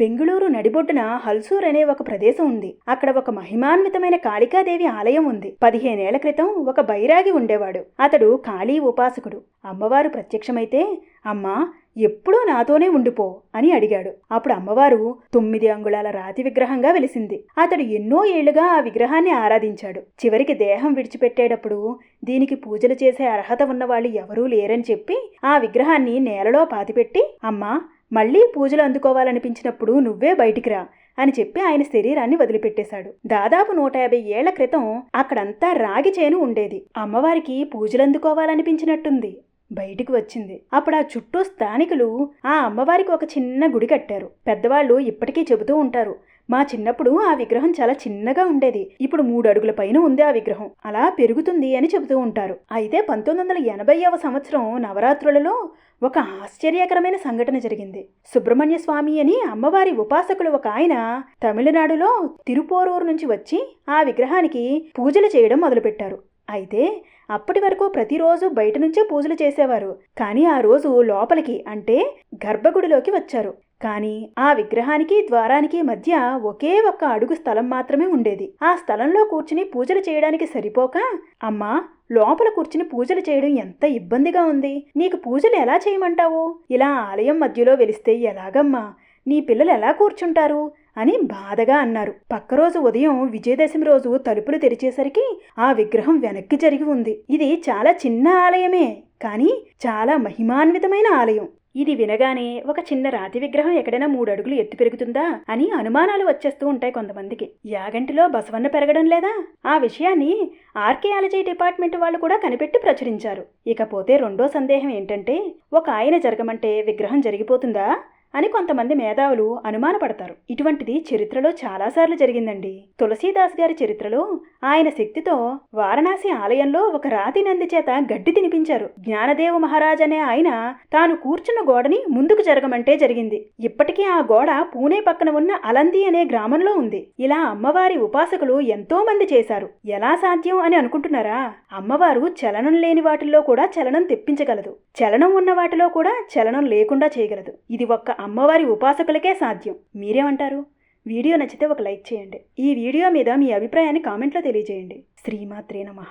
బెంగుళూరు నడిబొడ్డున హల్సూర్ అనే ఒక ప్రదేశం ఉంది. అక్కడ ఒక మహిమాన్వితమైన కాళికాదేవి ఆలయం ఉంది. పదిహేనేళ్ళ క్రితం ఒక బైరాగి ఉండేవాడు. అతడు కాళీ ఉపాసకుడు. అమ్మవారు ప్రత్యక్షమైతే అమ్మా ఎప్పుడూ నాతోనే ఉండిపో అని అడిగాడు. అప్పుడు అమ్మవారు తొమ్మిది అంగుళాల రాతి విగ్రహంగా వెలిసింది. అతడు ఎన్నో ఏళ్ళుగా ఆ విగ్రహాన్ని ఆరాధించాడు. చివరికి దేహం విడిచిపెట్టేటప్పుడు దీనికి పూజలు చేసే అర్హత ఉన్నవాళ్ళు ఎవరూ లేరని చెప్పి ఆ విగ్రహాన్ని నేలలో పాతిపెట్టి అమ్మా మళ్ళీ పూజలు అందుకోవాలనిపించినప్పుడు నువ్వే బయటికి రా అని చెప్పి ఆయన శరీరాన్ని వదిలిపెట్టేశాడు. దాదాపు నూట యాభై ఏళ్ళ క్రితం అక్కడంతా రాగి చేను ఉండేది. అమ్మవారికి పూజలు అందుకోవాలనిపించినట్టుంది. బయటికి వచ్చింది. అప్పుడు ఆ చుట్టూ స్థానికులు ఆ అమ్మవారికి ఒక చిన్న గుడి కట్టారు. పెద్దవాళ్ళు ఇప్పటికీ చెబుతూ ఉంటారు మా చిన్నప్పుడు ఆ విగ్రహం చాలా చిన్నగా ఉండేది. ఇప్పుడు మూడు అడుగుల పైన ఉంది ఆ విగ్రహం. అలా పెరుగుతుంది అని చెబుతూ ఉంటారు. అయితే పంతొమ్మిది వందల ఎనభైవ సంవత్సరం నవరాత్రులలో ఒక ఆశ్చర్యకరమైన సంఘటన జరిగింది. సుబ్రహ్మణ్య స్వామి అని అమ్మవారి ఉపాసకులు ఒక ఆయన తమిళనాడులో తిరుపోరూరు నుంచి వచ్చి ఆ విగ్రహానికి పూజలు చేయడం మొదలుపెట్టారు. అయితే అప్పటి వరకు ప్రతిరోజు బయట నుంచే పూజలు చేసేవారు. కానీ ఆ రోజు లోపలికి అంటే గర్భగుడిలోకి వచ్చారు. కానీ ఆ విగ్రహానికి ద్వారానికి మధ్య ఒకే ఒక్క అడుగు స్థలం మాత్రమే ఉండేది. ఆ స్థలంలో కూర్చుని పూజలు చేయడానికి సరిపోక అమ్మా లోపల కూర్చుని పూజలు చేయడం ఎంత ఇబ్బందిగా ఉంది. నీకు పూజలు ఎలా చేయమంటావు? ఇలా ఆలయం మధ్యలో వెలిస్తే ఎలాగమ్మా? నీ పిల్లలు ఎలా కూర్చుంటారు? అని బాధగా అన్నారు. పక్క రోజు ఉదయం విజయదశమి రోజు తలుపులు తెరిచేసరికి ఆ విగ్రహం వెనక్కి జరిగి ఉంది. ఇది చాలా చిన్న ఆలయమే కానీ చాలా మహిమాన్వితమైన ఆలయం. ఇది వినగానే ఒక చిన్న రాతి విగ్రహం ఎక్కడైనా మూడు అడుగులు ఎత్తు పెరుగుతుందా అని అనుమానాలు వచ్చేస్తూ ఉంటాయి కొంతమందికి. యాగంటిలో బసవన్న పెరగడం లేదా? ఆ విషయాన్ని ఆర్కియాలజీ డిపార్ట్మెంట్ వాళ్ళు కూడా కనిపెట్టి ప్రచురించారు. ఇకపోతే రెండో సందేహం ఏంటంటే ఒక ఆయన జరగమంటే విగ్రహం జరిగిపోతుందా? అని కొంతమంది మేధావులు అనుమానపడతారు. ఇటువంటిది చరిత్రలో చాలాసార్లు జరిగిందండి. తులసీదాస్ గారి చరిత్రలో ఆయన శక్తితో వారణాసి ఆలయంలో ఒక రాతి నంది చేత గడ్డి తినిపించారు. జ్ఞానదేవ మహారాజ్ అనే ఆయన తాను కూర్చున్న గోడని ముందుకు జరగమంటే జరిగింది. ఇప్పటికీ ఆ గోడ పూణే పక్కన ఉన్న అలంది అనే గ్రామంలో ఉంది. ఇలా అమ్మవారి ఉపాసకులు ఎంతో మంది చేశారు. ఎలా సాధ్యం అని అనుకుంటున్నారా? అమ్మవారు చలనం లేని వాటిల్లో కూడా చలనం తెప్పించగలదు. చలనం ఉన్న వాటిలో కూడా చలనం లేకుండా చేయగలదు. ఇది ఒక్క అమ్మవారి ఉపాసకులకే సాధ్యం. మీరేమంటారు? వీడియో నచ్చితే ఒక లైక్ చేయండి. ఈ వీడియో మీద మీ అభిప్రాయాన్ని కామెంట్లో తెలియజేయండి. శ్రీమాత్రే నమః.